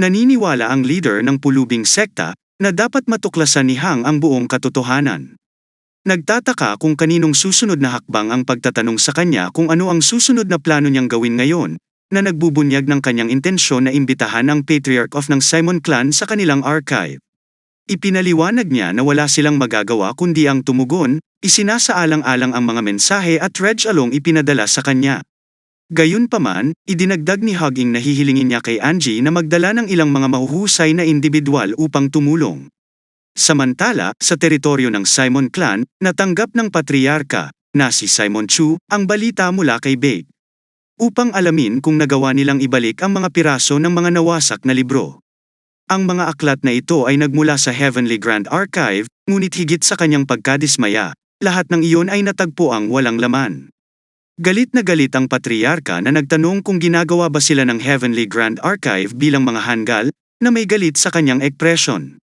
Naniniwala ang leader ng pulubing sekta na dapat matuklasan ni Hang ang buong katotohanan. Nagtataka kung kaninong susunod na hakbang ang pagtatanong sa kanya kung ano ang susunod na plano niyang gawin ngayon, na nagbubunyag ng kanyang intensyon na imbitahan ang Patriarch of ng Simon Clan sa kanilang archive. Ipinaliwanag niya na wala silang magagawa kundi ang tumugon, isinasaalang-alang ang mga mensahe at Reg Along ipinadala sa kanya. Gayunpaman, idinagdag ni Hugging na hihilingin niya kay Angie na magdala ng ilang mga mahuhusay na individual upang tumulong. Samantala, sa teritoryo ng Simon clan, natanggap ng patriarka, na si Simon Chu, ang balita mula kay Bake. Upang alamin kung nagawa nilang ibalik ang mga piraso ng mga nawasak na libro. Ang mga aklat na ito ay nagmula sa Heavenly Grand Archive, ngunit higit sa kanyang pagkadismaya, lahat ng iyon ay natagpo ang walang laman. Galit na galit ang patriarka na nagtanong kung ginagawa ba sila ng Heavenly Grand Archive bilang mga hanggal, na may galit sa kanyang ekspresyon.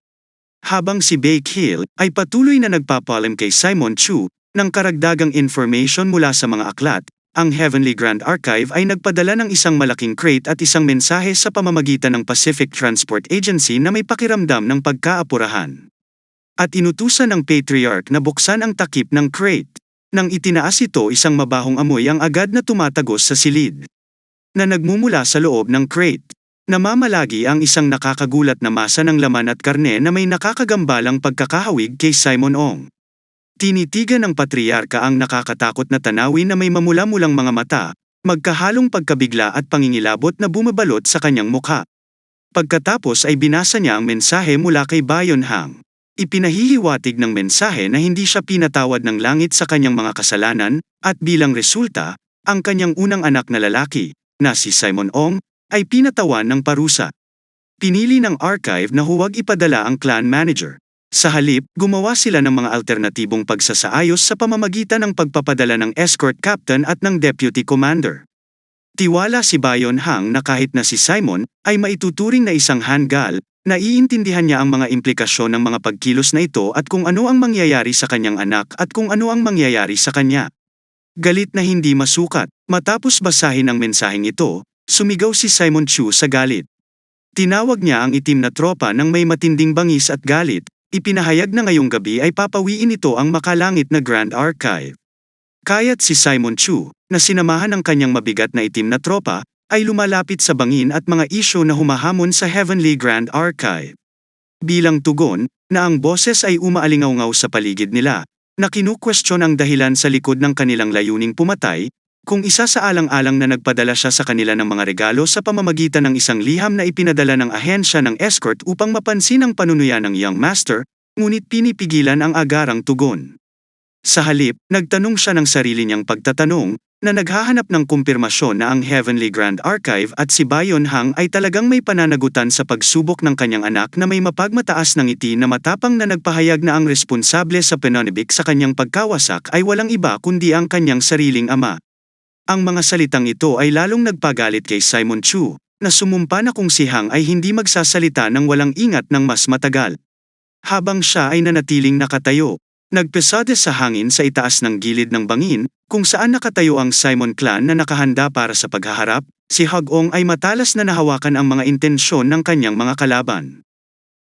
Habang si Bake Hill ay patuloy na nagpapalim kay Simon Chu ng karagdagang information mula sa mga aklat, ang Heavenly Grand Archive ay nagpadala ng isang malaking crate at isang mensahe sa pamamagitan ng Pacific Transport Agency na may pakiramdam ng pagkaapurahan. At inutusan ng Patriarch na buksan ang takip ng crate. Nang itinaas ito isang mabahong amoy ang agad na tumatagos sa silid. Na nagmumula sa loob ng crate. Namamalagi ang isang nakakagulat na masa ng laman at karne na may nakakagambalang pagkakahawig kay Simon Ong. Tinitigan ng patriarka ang nakakatakot na tanawin na may mamula-mulang mga mata, magkahalong pagkabigla at pangingilabot na bumabalot sa kanyang mukha. Pagkatapos ay binasa niya ang mensahe mula kay Bayon Hang. Ipinahihiwatig ng mensahe na hindi siya pinatawad ng langit sa kanyang mga kasalanan, at bilang resulta, ang kanyang unang anak na lalaki, na si Simon Ong, ay pinatawan ng parusa. Pinili ng archive na huwag ipadala ang clan manager. Sa halip, gumawa sila ng mga alternatibong pagsasaayos sa pamamagitan ng pagpapadala ng escort captain at ng deputy commander. Tiwala si Bayon Hang na kahit na si Simon ay maituturing na isang hanggal, Naiintindihan niya ang mga implikasyon ng mga pagkilos na ito at kung ano ang mangyayari sa kanyang anak at kung ano ang mangyayari sa kanya. Galit na hindi masukat, matapos basahin ang mensaheng ito, sumigaw si Simon Chu sa galit. Tinawag niya ang itim na tropa ng may matinding bangis at galit, ipinahayag na ngayong gabi ay papawiin ito ang makalangit na Grand Archive. Kaya't si Simon Chu, na sinamahan ng kanyang mabigat na itim na tropa, ay lumalapit sa bangin at mga isyo na humahamon sa Heavenly Grand Archive. Bilang tugon, na ang boses ay umaalingaw sa paligid nila, na kinukwestiyon ang dahilan sa likod ng kanilang layuning pumatay, kung isa sa alang-alang na nagpadala siya sa kanila ng mga regalo sa pamamagitan ng isang liham na ipinadala ng ahensya ng escort upang mapansin ang panunuya ng young master, ngunit pinipigilan ang agarang tugon. Sa halip, nagtanong siya ng sarili niyang pagtatanong, na naghahanap ng kumpirmasyon na ang Heavenly Grand Archive at si Bayon Hang ay talagang may pananagutan sa pagsubok ng kanyang anak na may mapagmataas ng ngiti na matapang na nagpahayag na ang responsable sa penonibik sa kanyang pagkawasak ay walang iba kundi ang kanyang sariling ama. Ang mga salitang ito ay lalong nagpagalit kay Simon Chu, na sumumpa na kung si Hang ay hindi magsasalita ng walang ingat ng mas matagal. Habang siya ay nanatiling nakatayo, Nagpesade sa hangin sa itaas ng gilid ng bangin, kung saan nakatayo ang Simon clan na nakahanda para sa paghaharap, si Hagong ay matalas na nahawakan ang mga intensyon ng kanyang mga kalaban.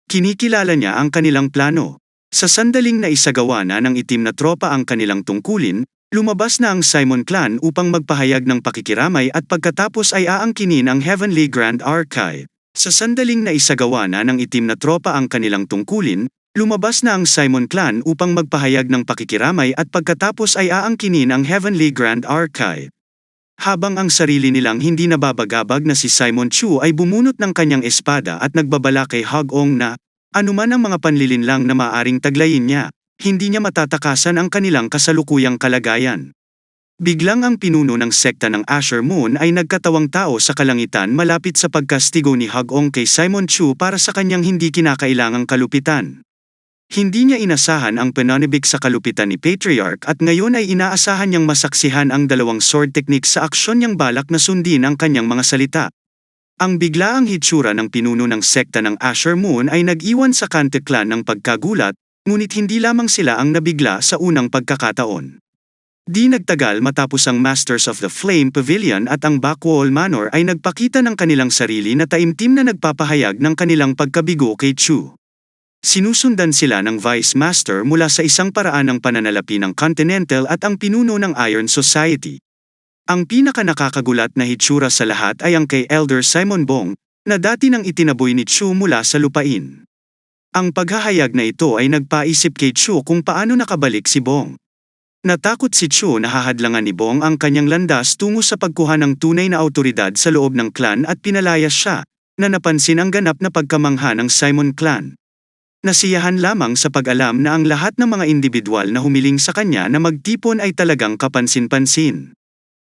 Kinikilala niya ang kanilang plano. Sa sandaling na isagawa na ng itim na tropa ang kanilang tungkulin, lumabas na ang Simon clan upang magpahayag ng pakikiramay at pagkatapos ay aangkinin ang Heavenly Grand Archive. Sa sandaling na isagawa na ng itim na tropa ang kanilang tungkulin, Lumabas na ang Simon clan upang magpahayag ng pakikiramay at pagkatapos ay aangkinin ang Heavenly Grand Archive. Habang ang sarili nilang hindi nababagabag na si Simon Chu ay bumunot ng kanyang espada at nagbabala kay Hog Ong na, anuman ang mga panlilinlang na maaring taglayin niya, hindi niya matatakasan ang kanilang kasalukuyang kalagayan. Biglang ang pinuno ng sekta ng Asher Moon ay nagkatawang tao sa kalangitan malapit sa pagkastigo ni Hog Ong kay Simon Chu para sa kanyang hindi kinakailangang kalupitan. Hindi niya inasahan ang pananibik sa kalupitan ni Patriarch at ngayon ay inaasahan niyang masaksihan ang dalawang sword technique sa aksyon niyang balak na sundin ang kanyang mga salita. Ang biglaang hitsura ng pinuno ng sekta ng Asher Moon ay nag-iwan sa Kante clan ng pagkagulat, ngunit hindi lamang sila ang nabigla sa unang pagkakataon. Di nagtagal matapos ang Masters of the Flame Pavilion at ang Backwall Manor ay nagpakita ng kanilang sarili na taimtim na nagpapahayag ng kanilang pagkabigo kay Chu. Sinusundan sila ng Vice Master mula sa isang paraan ng pananalapi ng Continental at ang pinuno ng Iron Society. Ang pinaka nakakagulat na hitsura sa lahat ay ang kay Elder Simon Bong, na dati nang itinaboy ni Chu mula sa lupain. Ang paghahayag na ito ay nagpaisip kay Chu kung paano nakabalik si Bong. Natakot si Chu na hahadlangan ni Bong ang kanyang landas tungo sa pagkuha ng tunay na autoridad sa loob ng clan at pinalayas siya, na napansin ang ganap na pagkamangha ng Simon clan. Nasiyahan lamang sa pag-alam na ang lahat ng mga individual na humiling sa kanya na magtipon ay talagang kapansin-pansin.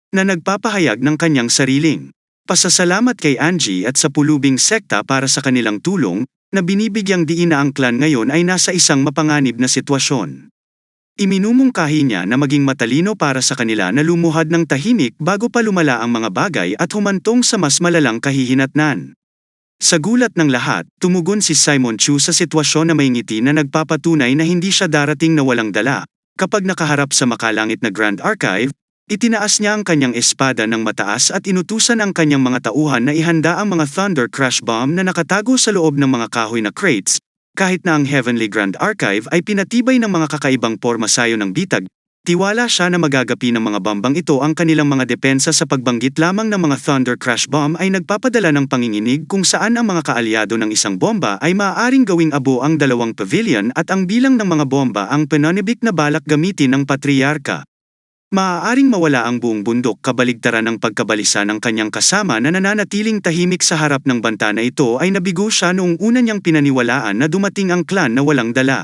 Na nagpapahayag ng kanyang sariling pasasalamat kay Angie at sa pulubing sekta para sa kanilang tulong, na binibigyang diin na ang clan ngayon ay nasa isang mapanganib na sitwasyon. Iminumungkahi niya na maging matalino para sa kanila na lumuhad ng tahimik bago pa lumala ang mga bagay at humantong sa mas malalang kahihinatnan. Sa gulat ng lahat, tumugon si Simon Chu sa sitwasyon na may ngiti na nagpapatunay na hindi siya darating na walang dala. Kapag nakaharap sa makalangit na Grand Archive, itinaas niya ang kanyang espada ng mataas at inutusan ang kanyang mga tauhan na ihanda ang mga Thunder Crash Bomb na nakatago sa loob ng mga kahoy na crates, kahit na ang Heavenly Grand Archive ay pinatibay ng mga kakaibang pormasayo ng bitag, Tiwala siya na magagapi ng mga bombang ito ang kanilang mga depensa sa pagbanggit lamang ng mga Thunder Crash Bomb ay nagpapadala ng panginginig kung saan ang mga kaalyado ng isang bomba ay maaaring gawing abo ang dalawang pavilion at ang bilang ng mga bomba ang penonibik na balak gamitin ng patriarka. Maaaring mawala ang buong bundok kabaligtaran ng pagkabalisa ng kanyang kasama na nananatiling tahimik sa harap ng banta na ito ay nabigo siya noong una niyang pinaniwalaan na dumating ang clan na walang dala.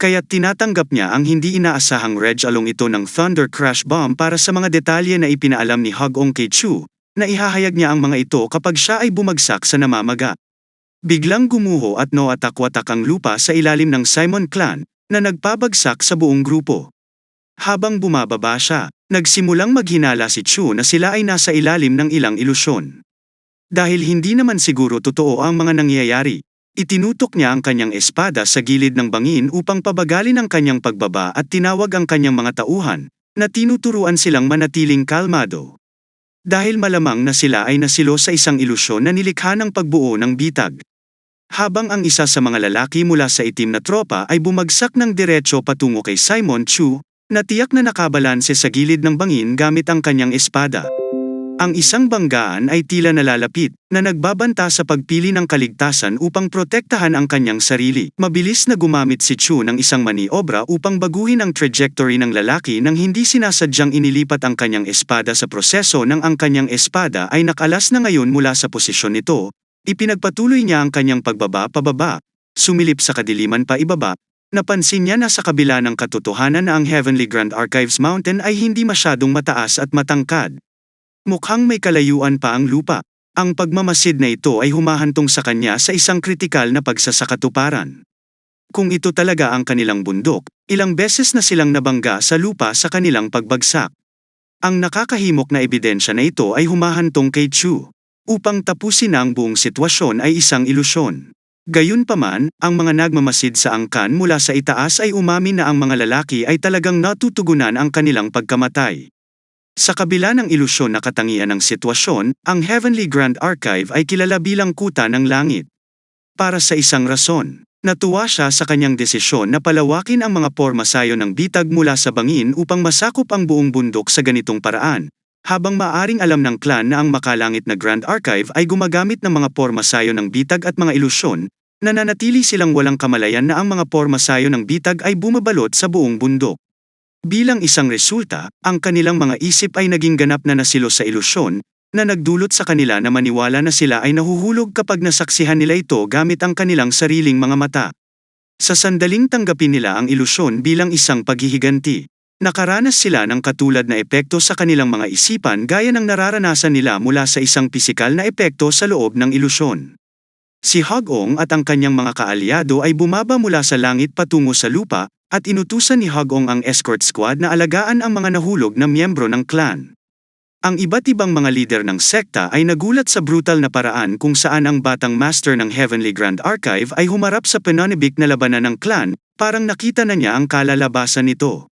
Kaya't tinatanggap niya ang hindi inaasahang Reg along ito ng Thunder Crash Bomb para sa mga detalye na ipinaalam ni Hugong kay Chu, na ihahayag niya ang mga ito kapag siya ay bumagsak sa namamaga. Biglang gumuho at no atakwatak ang lupa sa ilalim ng Simon Clan, na nagpabagsak sa buong grupo. Habang bumababa siya, nagsimulang maghinala si Chu na sila ay nasa ilalim ng ilang ilusyon. Dahil hindi naman siguro totoo ang mga nangyayari, Itinutok niya ang kanyang espada sa gilid ng bangin upang pabagalin ang kanyang pagbaba at tinawag ang kanyang mga tauhan, na tinuturuan silang manatiling kalmado. Dahil malamang na sila ay nasilo sa isang ilusyon na nilikha ng pagbuo ng bitag. Habang ang isa sa mga lalaki mula sa itim na tropa ay bumagsak ng diretso patungo kay Simon Chu, na tiyak na nakabalanse sa gilid ng bangin gamit ang kanyang espada. Ang isang banggaan ay tila nalalapit, na nagbabanta sa pagpili ng kaligtasan upang protektahan ang kanyang sarili. Mabilis na gumamit si Chu ng isang maniobra upang baguhin ang trajectory ng lalaki nang hindi sinasadyang inilipat ang kanyang espada sa proseso nang ang kanyang espada ay nakalas na ngayon mula sa posisyon nito. Ipinagpatuloy niya ang kanyang pagbaba pababa, sumilip sa kadiliman pa ibaba, Napansin niya na sa kabila ng katotohanan na ang Heavenly Grand Archives Mountain ay hindi masyadong mataas at matangkad. Mukhang may kalayuan pa ang lupa. Ang pagmamasid na ito ay humahantong sa kanya sa isang kritikal na pagsasakatuparan. Kung ito talaga ang kanilang bundok, ilang beses na silang nabangga sa lupa sa kanilang pagbagsak. Ang nakakahimok na ebidensya na ito ay humahantong kay Chu. Upang tapusin ang buong sitwasyon ay isang ilusyon. Gayunpaman, ang mga nagmamasid sa angkan mula sa itaas ay umamin na ang mga lalaki ay talagang natutugunan ang kanilang pagkamatay. Sa kabila ng ilusyon na katangian ng sitwasyon, ang Heavenly Grand Archive ay kilala bilang kuta ng langit. Para sa isang rason, natuwa siya sa kanyang desisyon na palawakin ang mga pormasayo ng bitag mula sa bangin upang masakop ang buong bundok sa ganitong paraan, habang maaring alam ng clan na ang makalangit na Grand Archive ay gumagamit ng mga pormasayo ng bitag at mga ilusyon, nananatili silang walang kamalayan na ang mga pormasayo ng bitag ay bumabalot sa buong bundok. Bilang isang resulta, ang kanilang mga isip ay naging ganap na nasilo sa ilusyon, na nagdulot sa kanila na maniwala na sila ay nahuhulog kapag nasaksihan nila ito gamit ang kanilang sariling mga mata. Sa sandaling tanggapin nila ang ilusyon bilang isang paghihiganti, nakaranas sila ng katulad na epekto sa kanilang mga isipan gaya ng nararanasan nila mula sa isang pisikal na epekto sa loob ng ilusyon. Si Hagong at ang kanyang mga kaalyado ay bumaba mula sa langit patungo sa lupa, at inutusan ni Hagong ang escort squad na alagaan ang mga nahulog na miyembro ng clan. Ang iba't ibang mga lider ng sekta ay nagulat sa brutal na paraan kung saan ang batang master ng Heavenly Grand Archive ay humarap sa penonibik na labanan ng clan, parang nakita na niya ang kalalabasan nito.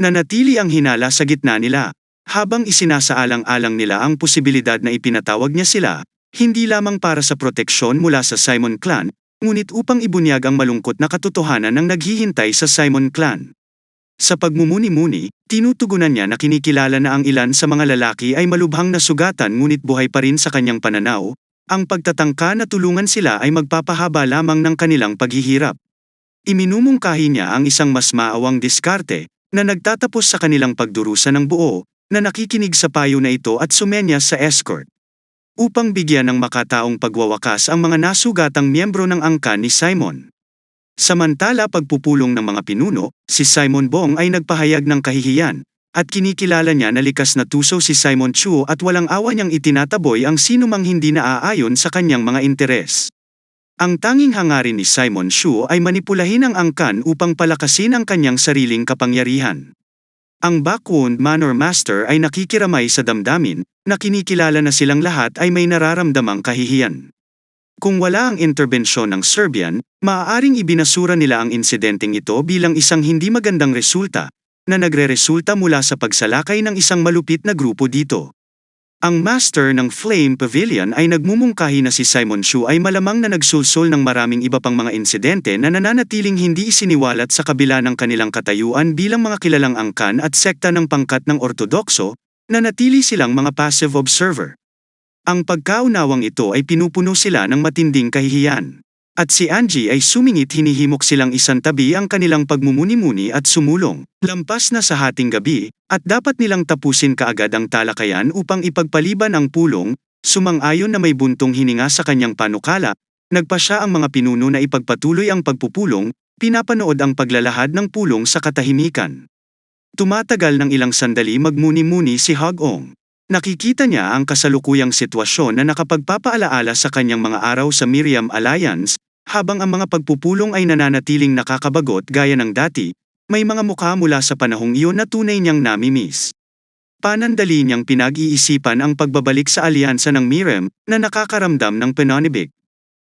Nanatili ang hinala sa gitna nila. Habang isinasaalang-alang nila ang posibilidad na ipinatawag niya sila, hindi lamang para sa proteksyon mula sa Simon Clan, ngunit upang ibunyag ang malungkot na katotohanan ng naghihintay sa Simon Clan. Sa pagmumuni-muni, tinutugunan niya na kinikilala na ang ilan sa mga lalaki ay malubhang nasugatan ngunit buhay pa rin sa kanyang pananaw, ang pagtatangka na tulungan sila ay magpapahaba lamang ng kanilang paghihirap. Iminumungkahi niya ang isang mas maawang diskarte, na nagtatapos sa kanilang pagdurusa ng buo, na nakikinig sa payo na ito at sumenya sa escort. Upang bigyan ng makataong pagwawakas ang mga nasugatang miyembro ng angkan ni Simon. Samantala pagpupulong ng mga pinuno, si Simon Bong ay nagpahayag ng kahihiyan, at kinikilala niya na likas na tuso si Simon Chu at walang awa niyang itinataboy ang sinumang hindi naaayon sa kanyang mga interes. Ang tanging hangarin ni Simon Chu ay manipulahin ang angkan upang palakasin ang kanyang sariling kapangyarihan. Ang Backwound Manor Master ay nakikiramay sa damdamin, na kinikilala na silang lahat ay may nararamdamang kahihiyan. Kung wala ang interbensyon ng Serbian, maaaring ibinasura nila ang insidenteng ito bilang isang hindi magandang resulta, na nagre-resulta mula sa pagsalakay ng isang malupit na grupo dito. Ang master ng Flame Pavilion ay nagmumungkahi na si Simon Shu ay malamang na nagsulsol ng maraming iba pang mga insidente na nananatiling hindi isiniwalat sa kabila ng kanilang katayuan bilang mga kilalang angkan at sekta ng pangkat ng Ortodokso, na natili silang mga passive observer. Ang pagkaunawang ito ay pinupuno sila ng matinding kahihiyan. At si Angie ay sumingit hinihimok silang isang tabi ang kanilang pagmumuni-muni at sumulong, lampas na sa hating gabi, at dapat nilang tapusin kaagad ang talakayan upang ipagpaliban ang pulong, sumang-ayon na may buntong hininga sa kanyang panukala, nagpa siya ang mga pinuno na ipagpatuloy ang pagpupulong, pinapanood ang paglalahad ng pulong sa katahimikan. Tumatagal ng ilang sandali magmuni-muni si Hog-ong. Nakikita niya ang kasalukuyang sitwasyon na nakapagpapaalaala sa kanyang mga araw sa Miriam Alliance, habang ang mga pagpupulong ay nananatiling nakakabagot gaya ng dati, may mga mukha mula sa panahong iyon na tunay niyang namimiss. Panandali niyang pinag-iisipan ang pagbabalik sa alyansa ng Miriam na nakakaramdam ng penonibig.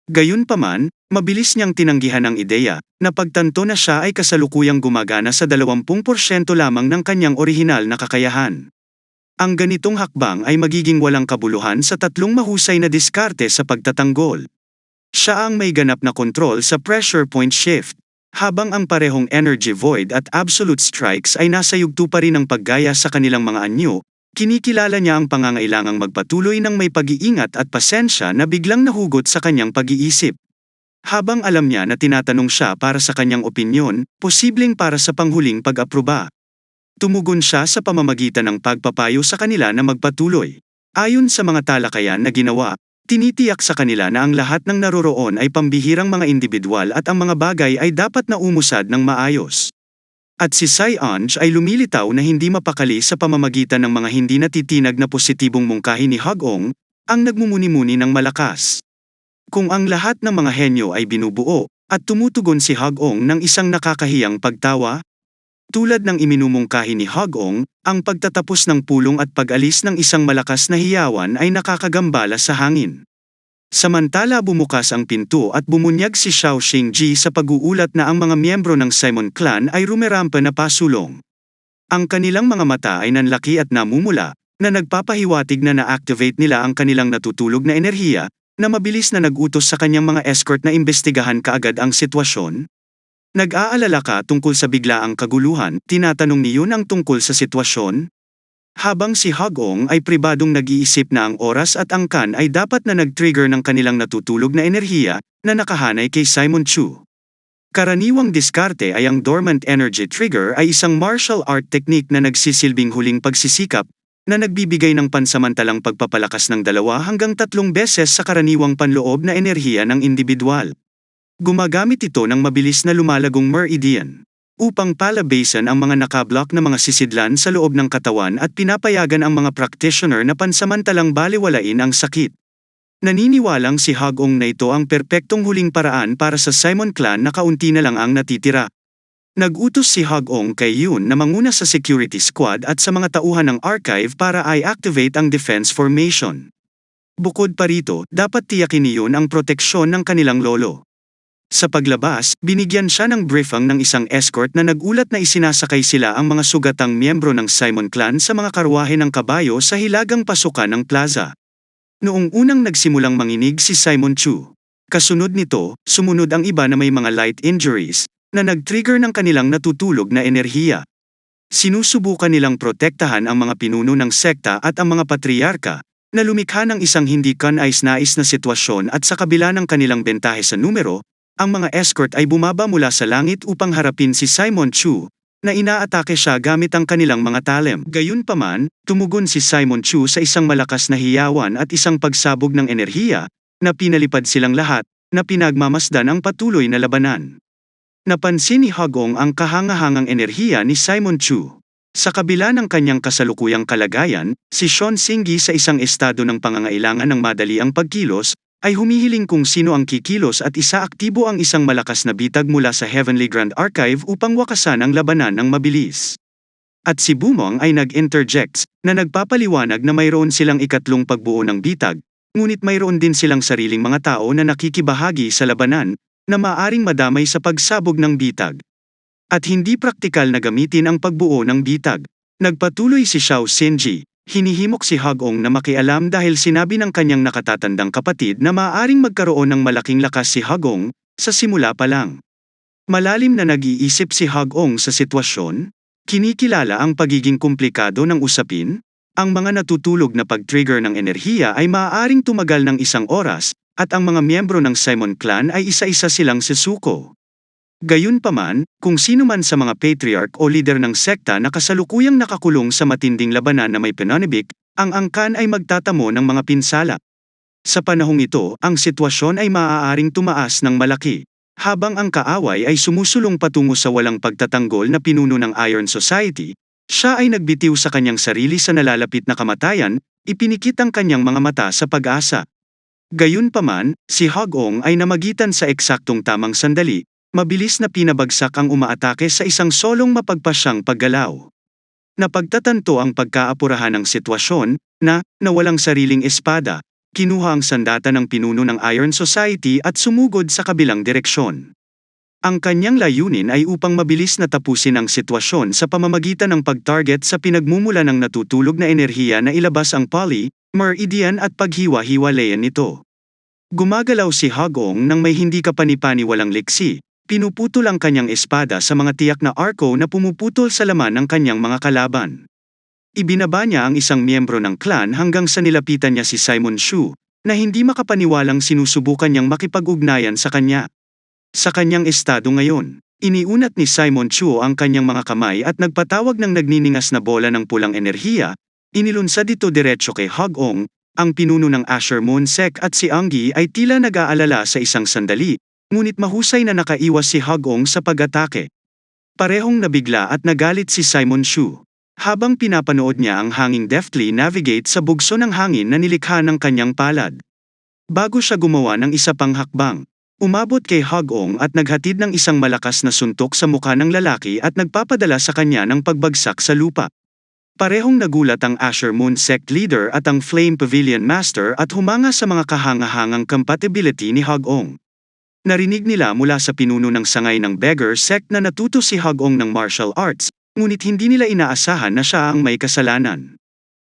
Gayunpaman, mabilis niyang tinanggihan ang ideya na pagtanto na siya ay kasalukuyang gumagana sa 20% lamang ng kanyang orihinal na kakayahan. Ang ganitong hakbang ay magiging walang kabuluhan sa tatlong mahusay na diskarte sa pagtatanggol. Siya ang may ganap na kontrol sa pressure point shift, habang ang parehong energy void at absolute strikes ay nasa yugto pa rin ng paggaya sa kanilang mga anyo, kinikilala niya ang pangangailangang magpatuloy ng may pag-iingat at pasensya na biglang nahugot sa kanyang pag-iisip. Habang alam niya na tinatanong siya para sa kanyang opinyon, posibleng para sa panghuling pag-aproba. Tumugon siya sa pamamagitan ng pagpapayo sa kanila na magpatuloy. Ayon sa mga talakayan na ginawa, tinitiyak sa kanila na ang lahat ng naroroon ay pambihirang mga individual at ang mga bagay ay dapat na umusad ng maayos. At si Sai Anj ay lumilitaw na hindi mapakali sa pamamagitan ng mga hindi natitinag na positibong mungkahi ni Hagong, ang nagmumuni-muni ng malakas. Kung ang lahat ng mga henyo ay binubuo, at tumutugon si Hagong ng isang nakakahiyang pagtawa, tulad ng iminumungkahi ni Hagong, ang pagtatapos ng pulong at pag-alis ng isang malakas na hiyawan ay nakakagambala sa hangin. Samantala bumukas ang pinto at bumunyag si Xiao Xingji sa pag-uulat na ang mga miyembro ng Simon Clan ay rumerampa na pasulong. Ang kanilang mga mata ay nanlaki at namumula, na nagpapahiwatig na na-activate nila ang kanilang natutulog na enerhiya, na mabilis na nag-utos sa kanyang mga escort na imbestigahan kaagad ang sitwasyon, Nag-aalala ka tungkol sa biglaang kaguluhan, tinatanong ni Yun ang tungkol sa sitwasyon? Habang si Hagong ay pribadong nag-iisip na ang oras at ang kan ay dapat na nag-trigger ng kanilang natutulog na enerhiya, na nakahanay kay Simon Chu. Karaniwang diskarte ay ang Dormant Energy Trigger ay isang martial art technique na nagsisilbing huling pagsisikap, na nagbibigay ng pansamantalang pagpapalakas ng dalawa hanggang tatlong beses sa karaniwang panloob na enerhiya ng individual. Gumagamit ito ng mabilis na lumalagong meridian upang palabasan ang mga nakablock na mga sisidlan sa loob ng katawan at pinapayagan ang mga practitioner na pansamantalang baliwalain ang sakit. Naniniwalang si Hagong na ito ang perpektong huling paraan para sa Simon clan na kaunti na lang ang natitira. Nag-utos si Hagong kay Yun na manguna sa security squad at sa mga tauhan ng archive para i-activate ang defense formation. Bukod pa rito, dapat tiyakin ni Yun ang proteksyon ng kanilang lolo. Sa paglabas, binigyan siya ng briefing ng isang escort na nagulat na isinasakay sila ang mga sugatang miyembro ng Simon clan sa mga karwahe ng kabayo sa hilagang pasukan ng plaza. Noong unang nagsimulang manginig si Simon Chu. Kasunod nito, sumunod ang iba na may mga light injuries, na nag-trigger ng kanilang natutulog na enerhiya. Sinusubukan nilang protektahan ang mga pinuno ng sekta at ang mga patriarka, na lumikha ng isang hindi kanais-nais na sitwasyon at sa kabila ng kanilang bentahe sa numero, ang mga escort ay bumaba mula sa langit upang harapin si Simon Chu, na inaatake siya gamit ang kanilang mga talem. Gayunpaman, tumugon si Simon Chu sa isang malakas na hiyawan at isang pagsabog ng enerhiya, na pinalipad silang lahat, na pinagmamasdan ang patuloy na labanan. Napansin ni Hagong ang kahangahangang enerhiya ni Simon Chu. Sa kabila ng kanyang kasalukuyang kalagayan, si Sean Singgi sa isang estado ng pangangailangan ng madali ang pagkilos, ay humihiling kung sino ang kikilos at isaaktibo ang isang malakas na bitag mula sa Heavenly Grand Archive upang wakasan ang labanan ng mabilis. At si Bumong ay nag-interjects na nagpapaliwanag na mayroon silang ikatlong pagbuo ng bitag, ngunit mayroon din silang sariling mga tao na nakikibahagi sa labanan na maaring madamay sa pagsabog ng bitag. At hindi praktikal na gamitin ang pagbuo ng bitag. Nagpatuloy si Xiao Xinji, Hinihimok si Hagong na makialam dahil sinabi ng kanyang nakatatandang kapatid na maaaring magkaroon ng malaking lakas si Hagong sa simula pa lang. Malalim na nag-iisip si Hagong sa sitwasyon, kinikilala ang pagiging komplikado ng usapin, ang mga natutulog na pag-trigger ng enerhiya ay maaaring tumagal ng isang oras, at ang mga miyembro ng Simon clan ay isa-isa silang sesuko. Gayunpaman, kung sino man sa mga patriarch o leader ng sekta na kasalukuyang nakakulong sa matinding labanan na may pananibik, ang angkan ay magtatamo ng mga pinsala. Sa panahong ito, ang sitwasyon ay maaaring tumaas ng malaki. Habang ang kaaway ay sumusulong patungo sa walang pagtatanggol na pinuno ng Iron Society, siya ay nagbitiw sa kanyang sarili sa nalalapit na kamatayan, ipinikit ang kanyang mga mata sa pag-asa. Gayunpaman, si Hagong ay namagitan sa eksaktong tamang sandali, mabilis na pinabagsak ang umaatake sa isang solong mapagpasyang paggalaw. Napagtatanto ang pagkaapurahan ng sitwasyon, na, nawalang sariling espada, kinuha ang sandata ng pinuno ng Iron Society at sumugod sa kabilang direksyon. Ang kanyang layunin ay upang mabilis na tapusin ang sitwasyon sa pamamagitan ng pag-target sa pinagmumula ng natutulog na enerhiya na ilabas ang poly, meridian at paghiwa-hiwalayan nito. Gumagalaw si Hagong nang may hindi kapanipaniwalang liksi, Pinuputol ang kanyang espada sa mga tiyak na arko na pumuputol sa laman ng kanyang mga kalaban. Ibinaba niya ang isang miyembro ng clan hanggang sa nilapitan niya si Simon Shu, na hindi makapaniwalang sinusubukan niyang makipag-ugnayan sa kanya. Sa kanyang estado ngayon, iniunat ni Simon Chu ang kanyang mga kamay at nagpatawag ng nagniningas na bola ng pulang enerhiya, inilunsad ito diretso kay Hagong, ang pinuno ng Asher Moon Sek at si Anggi ay tila nag-aalala sa isang sandali, Ngunit mahusay na nakaiwas si Hagong sa pag-atake. Parehong nabigla at nagalit si Simon Shu. Habang pinapanood niya ang hanging deftly navigate sa bugso ng hangin na nilikha ng kanyang palad. Bago siya gumawa ng isa pang hakbang, umabot kay Hagong at naghatid ng isang malakas na suntok sa mukha ng lalaki at nagpapadala sa kanya ng pagbagsak sa lupa. Parehong nagulat ang Asher Moon Sect Leader at ang Flame Pavilion Master at humanga sa mga kahangahangang compatibility ni Hagong. Narinig nila mula sa pinuno ng sangay ng beggar sect na natuto si Hagong ng martial arts, ngunit hindi nila inaasahan na siya ang may kasalanan.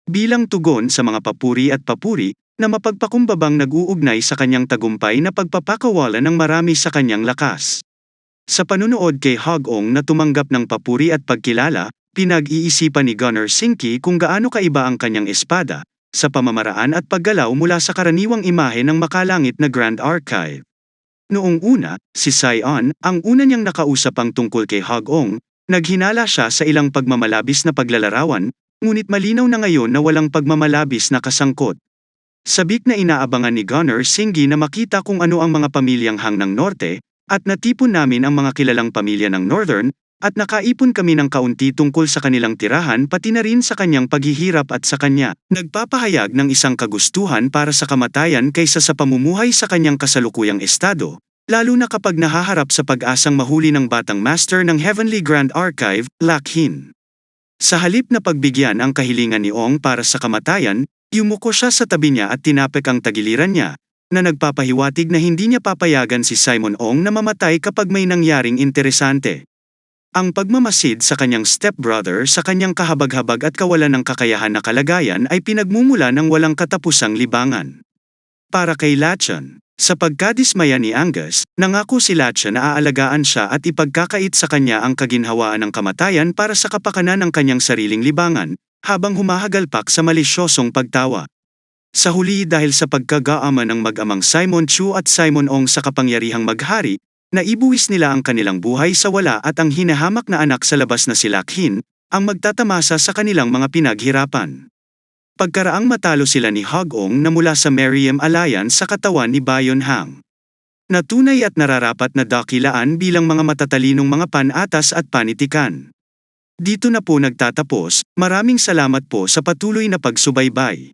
Bilang tugon sa mga papuri at papuri, na mapagpakumbabang nag-uugnay sa kanyang tagumpay na pagpapakawalan ng marami sa kanyang lakas. Sa panunood kay Hagong na tumanggap ng papuri at pagkilala, pinag-iisipan ni Gunner Sinki kung gaano kaiba ang kanyang espada, sa pamamaraan at paggalaw mula sa karaniwang imahe ng makalangit na Grand Archive. Noong una, si Sion, ang una niyang nakausap tungkol kay Hagong, naghinala siya sa ilang pagmamalabis na paglalarawan, ngunit malinaw na ngayon na walang pagmamalabis na kasangkot. Sabik na inaabangan ni Gunner Singgi na makita kung ano ang mga pamilyang hang ng Norte, at natipon namin ang mga kilalang pamilya ng Northern, at nakaipon kami ng kaunti tungkol sa kanilang tirahan pati na rin sa kanyang paghihirap at sa kanya. Nagpapahayag ng isang kagustuhan para sa kamatayan kaysa sa pamumuhay sa kanyang kasalukuyang estado, lalo na kapag nahaharap sa pag-asang mahuli ng batang master ng Heavenly Grand Archive, Lakhin. Sa halip na pagbigyan ang kahilingan ni Ong para sa kamatayan, yumuko siya sa tabi niya at tinapik ang tagiliran niya, na nagpapahiwatig na hindi niya papayagan si Simon Ong na mamatay kapag may nangyaring interesante. Ang pagmamasid sa kanyang stepbrother sa kanyang kahabag-habag at kawalan ng kakayahan na kalagayan ay pinagmumula ng walang katapusang libangan. Para kay Lachon, sa pagkadismaya ni Angus, nangako si Lachon na aalagaan siya at ipagkakait sa kanya ang kaginhawaan ng kamatayan para sa kapakanan ng kanyang sariling libangan, habang humahagalpak sa malisyosong pagtawa. Sa huli dahil sa pagkagaama ng mag-amang Simon Chu at Simon Ong sa kapangyarihang maghari, naibuwis nila ang kanilang buhay sa wala at ang hinahamak na anak sa labas na si Lakhin, ang magtatamasa sa kanilang mga pinaghirapan. Pagkaraang matalo sila ni Hog-ong na mula sa Merriam Alliance sa katawan ni Bayon Hang. Natunay at nararapat na dakilaan bilang mga matatalinong mga panatas at panitikan. Dito na po nagtatapos, maraming salamat po sa patuloy na pagsubaybay.